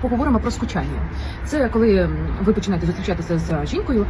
поговоримо про скучання. Це коли ви починаєте зустрічатися з жінкою,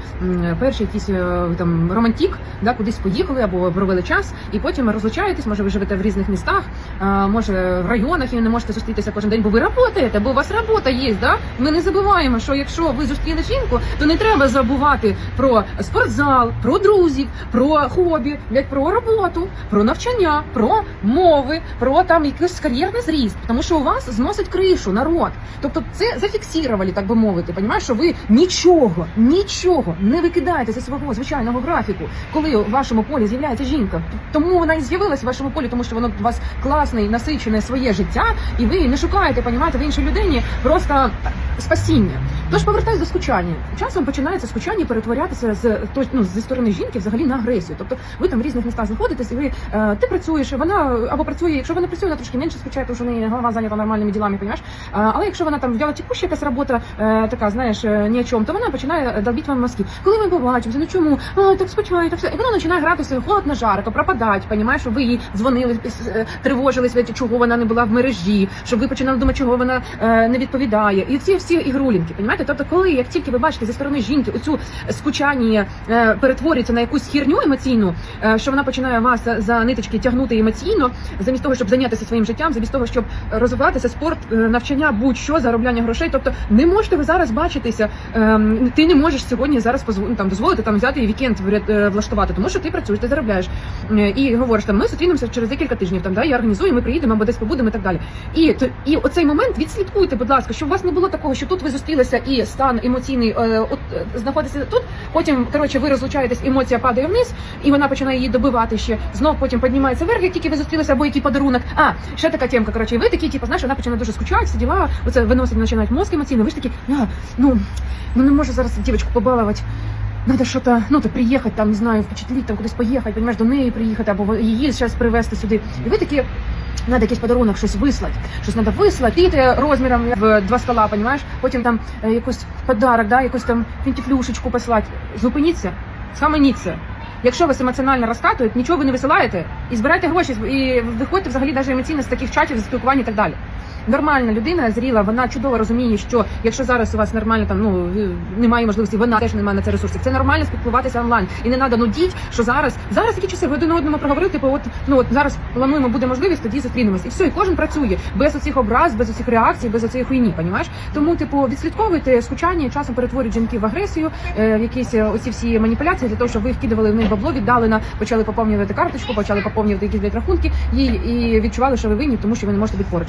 перший якийсь е, там романтик, да, кудись поїхали або провели час, і потім розлучаєтесь. Може, ви живете в різних містах, може в районах і не можете зустрітися кожен день, бо ви працюєте, бо у вас робота є. Да? Ми не забуваємо, що якщо ви зустріли жінку, то не треба забувати про спортзал, про друзів, про хобі, блядь, про роботу, про навчання, про мови, про там якийсь кар'єрний зріст, тому що у вас зносить кришу народ. Тобто це зафіксували, так би мовити. Понімаєш, що ви нічого, нічого не викидаєте зі свого звичайного графіку, коли у вашому полі з'являється жінка. Тому вона і з'явилась в вашому полі, тому що воно вас класне і насичене своє життя, і ви не шукаєте, понімаєте, в іншій людині просто спасіння. Тож повертаюсь до скучання. Часом починається скучання перетворятися з ну, зі сторони жінки взагалі на агресію. Тобто ви там в різних містах знаходитесь, і ви е, ти працюєш, вона або працює, якщо вона працює, вона трошки менше скучає, тому що в неї голова зайнята нормальними ділами, понімаєш? Е, але якщо вона там вдяла текуща якась робота, е, така, знаєш, е, ні о чому, то вона починає долбити вам мозки. Коли ми побачимося, ну чому? А, так скучає, так все. І вона починає гратися холодно жарко, пропадать, понімаєш, що ви їй дзвонили, е, тривожились, чого вона не була в мережі, щоб ви починали думати, чого вона е, не відповідає. І ці всі ігрулінки, понімаєте? Тобто, коли як тільки ви бачите зі сторони жінки оцю скучання е, перетворюється на якусь хірню емоційну, е, що вона починає вас за, ниточки тягнути емоційно, замість того, щоб зайнятися своїм життям, замість того, щоб розвиватися, спорт, е, навчання, будь-що, заробляння грошей. Тобто, не можете ви зараз бачитися. ем, ти не можеш сьогодні зараз ну, там дозволити там взяти і вікенд влаштувати, тому що ти працюєш, ти заробляєш і говориш там, ми зустрінемося через декілька тижнів. Там да я організую, ми приїдемо або десь побудемо і так далі. І то і оцей момент відслідкуйте, будь ласка, щоб у вас не було такого, що тут ви зустрілися і стан емоційний е, от е, знаходиться тут. Потім коротше ви розлучаєтесь, емоція падає вниз, і вона починає її добивати ще. Знов потім піднімається вверх, як тільки ви зустрілися, або який подарунок. А ще така темка. Коротше, ви такі, типу, знаєш, вона починає дуже скучати, всі діла. Оце виносить, починають мозк емоційно. Ви ж такі, а, ну ну не можу зараз дівчинку побалувати. Надо что-то, ну, то приїхати, там, не знаю, впечатлить, там кудись поїхати, понимаєш, до неї приїхати, або її зараз привезти сюди. І ви такі, Надо якийсь подарунок, щось вислати, щось треба вислати, Діти розміром в два стола, понімаєш? Потім там е, якийсь подарок, да, якусь там фінтіфлюшечку послати. Зупиніться, схаменіться. Якщо вас емоціонально розкатують, нічого ви не висилаєте і збирайте гроші, і виходьте взагалі навіть емоційно з таких чатів, з спілкування і так далі. Нормальна людина зріла, вона чудово розуміє, що якщо зараз у вас нормально там ну немає можливості, вона теж не має на це ресурсів. Це нормально спілкуватися онлайн. І не треба нудіть, що зараз зараз які часи ви один одному проговорили, типу, от ну от зараз плануємо, буде можливість, тоді зустрінемось. І все, і кожен працює без оцих образ, без оцих реакцій, без оцієї хуйні, понімаєш? Тому, типу, відслідковуйте скучання, часом перетворюють жінки в агресію, е, якісь е, оці всі маніпуляції для того, щоб ви вкидували в них бабло, віддалено, почали поповнювати карточку, почали поповнювати якісь рахунки, і, і відчували, що ви винні, тому що ви не можете бути поруч.